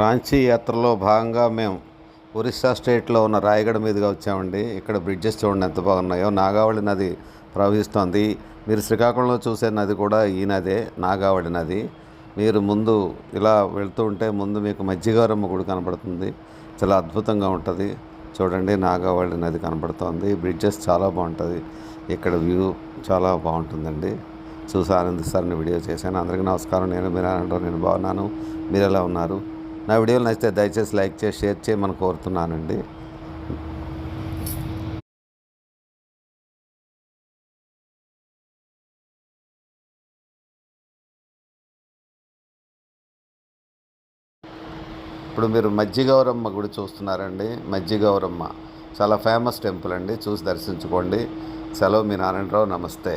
రాంచీ యాత్రలో భాగంగా మేము ఒరిస్సా స్టేట్లో ఉన్న రాయగడ మీదుగా వచ్చామండి. ఇక్కడ బ్రిడ్జెస్ చూడండి ఎంత బాగున్నాయో. నాగావళి నది ప్రవహిస్తోంది. మీరు శ్రీకాకుళంలో చూసే నది కూడా ఈ నదే నాగావళి నది. మీరు ముందు ఇలా వెళ్తూ ఉంటే ముందు మీకు మజ్జిగారమ్మ గుడి కనబడుతుంది. చాలా అద్భుతంగా ఉంటుంది. చూడండి నాగావళి నది కనబడుతోంది. బ్రిడ్జెస్ చాలా బాగుంటుంది. ఇక్కడ వ్యూ చాలా బాగుంటుందండి. చూసి ఆనందిస్తారని వీడియో చేశాను. అందరికీ నమస్కారం. నేను మీరు అంటారు నేను బాగున్నాను. మీరు ఎలా ఉన్నారు? నా వీడియోలు నచ్చితే దయచేసి లైక్ చేసి షేర్ చేయమని కోరుతున్నానండి. ఇప్పుడు మీరు మజ్జిగౌరమ్మ గుడి చూస్తున్నారండి. మజ్జిగౌరమ్మ చాలా ఫేమస్ టెంపుల్ అండి. చూసి దర్శించుకోండి. సెలవు మీ నారాయణరావు. నమస్తే.